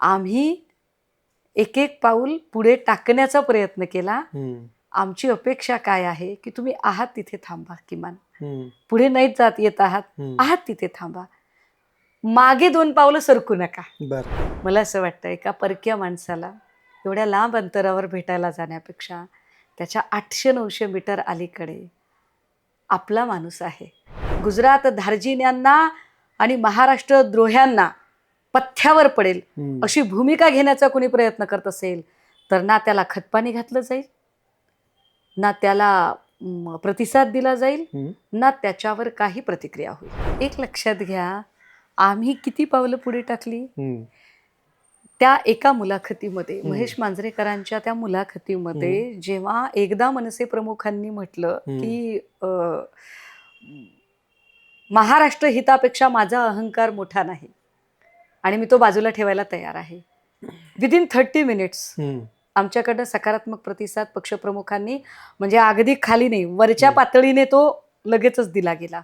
आम्ही एक एक पाऊल पुढे टाकण्याचा प्रयत्न केला. आमची अपेक्षा काय आहे की तुम्ही आहात तिथे थांबा किमान. पुढे नाहीच जात येत आहात. आहात तिथे थांबा. मागे दोन पावलं सरकू नका. बर. मला असं वाटतं एका परक्या माणसाला एवढ्या लांब अंतरावर भेटायला जाण्यापेक्षा त्याच्या आठशे नऊशे मीटर अलीकडे आपला माणूस आहे. गुजरात धार्जिन्यांना आणि महाराष्ट्र द्रोह्यांना पथ्यावर पडेल. अशी भूमिका घेण्याचा कोणी प्रयत्न करत असेल तर ना त्याला खतपाणी घातलं जाईल ना त्याला प्रतिसाद दिला जाईल ना त्याच्यावर काही प्रतिक्रिया होईल. एक लक्षात घ्या आम्ही किती पावलं पुढे टाकली? त्या एका मुलाखतीमध्ये. महेश मांजरेकरांच्या त्या मुलाखतीमध्ये जेव्हा एकदा मनसे प्रमुखांनी म्हटलं. की महाराष्ट्र हितापेक्षा माझा अहंकार मोठा नाही. आणि मी तो बाजूला ठेवायला तयार आहे. विदिन थर्टी मिनिट्स हम्म, आमच्याकडनं सकारात्मक प्रतिसाद पक्षप्रमुखांनी म्हणजे अगदी खाली नाही वरच्या. पातळीने तो लगेचच दिला गेला.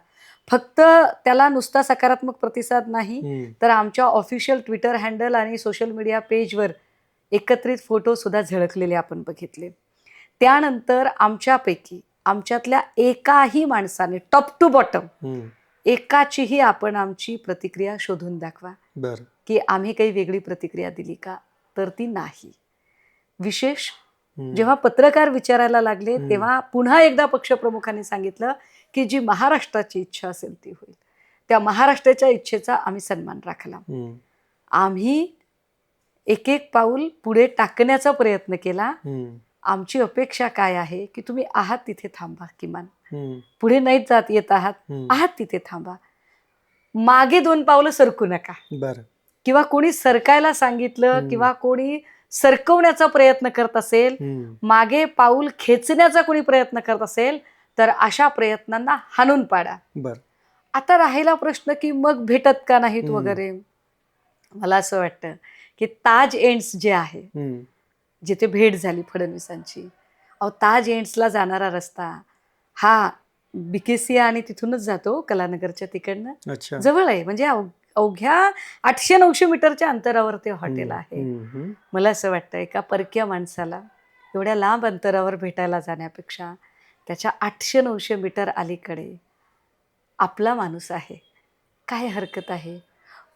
फक्त त्याला नुसता सकारात्मक प्रतिसाद नाही तर आमच्या ऑफिशियल ट्विटर हँडल आणि सोशल मीडिया पेजवर एकत्रित फोटो सुद्धा झळकलेले आपण बघितले. त्यानंतर आमच्यापैकी आमच्यातल्या एकाही माणसाने टॉप टू बॉटम एकाचीही आपण आमची प्रतिक्रिया शोधून दाखवा. बर. की आम्ही काही वेगळी प्रतिक्रिया दिली का? तर ती नाही. विशेष जेव्हा पत्रकार विचारायला लागले. तेव्हा पुन्हा एकदा पक्षप्रमुखांनी सांगितलं की जी महाराष्ट्राची इच्छा असेल ती होईल. त्या महाराष्ट्राच्या इच्छेचा आम्ही सन्मान राखला. आम्ही एक एक पाऊल पुढे टाकण्याचा प्रयत्न केला. आमची अपेक्षा काय आहे की तुम्ही आहात तिथे थांबा किमान. पुढे नाहीच जात येत आहात. आहात तिथे थांबा. मागे दोन पावलं सरकू नका. बर. किंवा कोणी सरकायला सांगितलं. किंवा कोणी सरकवण्याचा प्रयत्न करत असेल मागे पाऊल खेचण्याचा कोणी प्रयत्न करत असेल तर अशा प्रयत्नांना हाणून पाडा. बर. आता राहिला प्रश्न की मग भेटत का नाहीत. वगैरे? मला असं वाटतं की ताज एंड्स जे आहे जिथे भेट झाली फडणवीसांची अहो ताज एंड्सला जाणारा रस्ता हा बिकेसिया आणि तिथूनच जातो कलानगरच्या तिकडनं. जवळ आहे. म्हणजे अव- अवघ्या आठशे नऊशे मीटरच्या अंतरावर ते हॉटेल आहे. मला असं वाटतं एका परक्या माणसाला एवढ्या लांब अंतरावर भेटायला जाण्यापेक्षा त्याच्या आठशे नऊशे मीटर अलीकडे आपला माणूस आहे. काय हरकत आहे?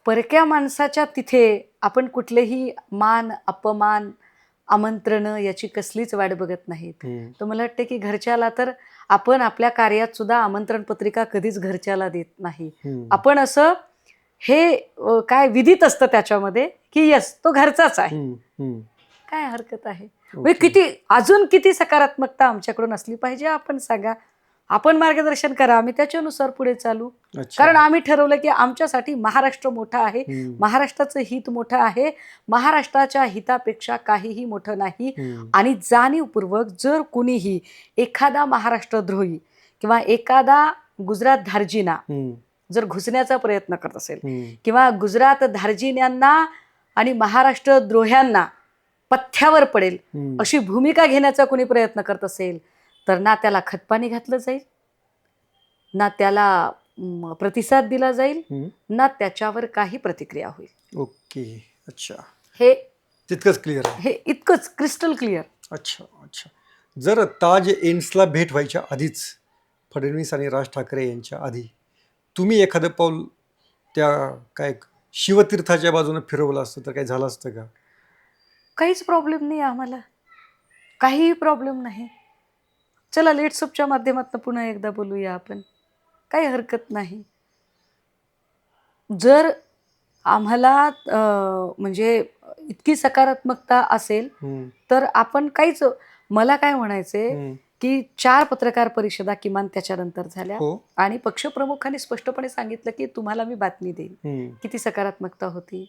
परक्या माणसाच्या तिथे आपण कुठलेही मान अपमान आमंत्रणं याची कसलीच वाट बघत नाहीत. तर मला वाटतं की घरच्याला तर आपण आपल्या कार्यात सुद्धा आमंत्रण पत्रिका कधीच घरच्याला देत नाही. आपण असं हे काय विधित असतं त्याच्यामध्ये की यस तो घरचाच आहे. काय हरकत आहे. म्हणजे किती अजून किती सकारात्मकता आमच्याकडून असली पाहिजे आपण सांगा. आपण मार्गदर्शन करा आम्ही त्याच्यानुसार पुढे चालू. कारण आम्ही ठरवलं की आमच्यासाठी महाराष्ट्र मोठा आहे. महाराष्ट्राचं हित मोठं आहे. महाराष्ट्राच्या हितापेक्षा काहीही मोठं नाही. आणि जाणीवपूर्वक जर कुणीही एखादा महाराष्ट्रद्रोही किंवा एखादा गुजरात धार्जिना जर घुसण्याचा प्रयत्न करत असेल किंवा गुजरात धार्जिन्यांना आणि महाराष्ट्र द्रोह्यांना पथ्यावर पडेल अशी भूमिका घेण्याचा कोणी प्रयत्न करत असेल तर ना त्याला खतपाणी घातलं जाईल ना त्याला प्रतिसाद दिला जाईल ना त्याच्यावर काही प्रतिक्रिया होईल. ओके अच्छा. हे तितकंच क्लिअर आहे. हे इतकंच क्रिस्टल क्लिअर अच्छा अच्छा. जर ताज एंड्सला भेट व्हायच्या आधीच फडणवीस आणि राज ठाकरे यांच्या आधी तुम्ही एखादं पाऊल त्या काय शिवतीर्थाच्या बाजूने फिरवलं असतं तर काय झालं असतं का? काहीच प्रॉब्लेम नाही आम्हाला. काहीही प्रॉब्लेम नाही. चला लेट्सअपच्या माध्यमातून पुन्हा एकदा बोलूया आपण. काही हरकत नाही. जर आम्हाला म्हणजे इतकी सकारात्मकता असेल तर आपण काहीच मला काय म्हणायचंय हम्म, की चार पत्रकार परिषदा किमान त्याच्यानंतर झाल्या हो. आणि पक्षप्रमुखांनी स्पष्टपणे सांगितलं की तुम्हाला मी बातमी देईन किती सकारात्मकता होती.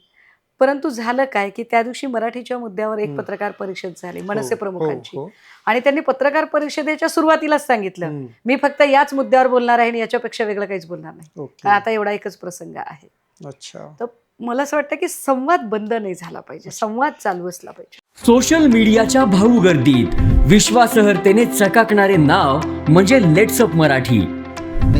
परंतु झालं काय की त्या दिवशी मराठीच्या मुद्द्यावर एक. पत्रकार परिषद झाली मनसे हो, प्रमुखांची. हो, हो. आणि त्यांनी पत्रकार परिषदेच्या सुरुवातीलाच सांगितलं मी फक्त याच मुद्द्यावर बोलणार आहे आणि याच्यापेक्षा वेगळं काहीच बोलणार नाही. कारण आता एवढा एकच प्रसंग आहे. अच्छा. तर मला असं वाटतं की संवाद बंद नाही झाला पाहिजे संवाद चालू असला पाहिजे. सोशल मीडियाच्या भाऊ गर्दीत विश्वासार्हतेने चकाकणारे नाव म्हणजे लेट्सअप मराठी.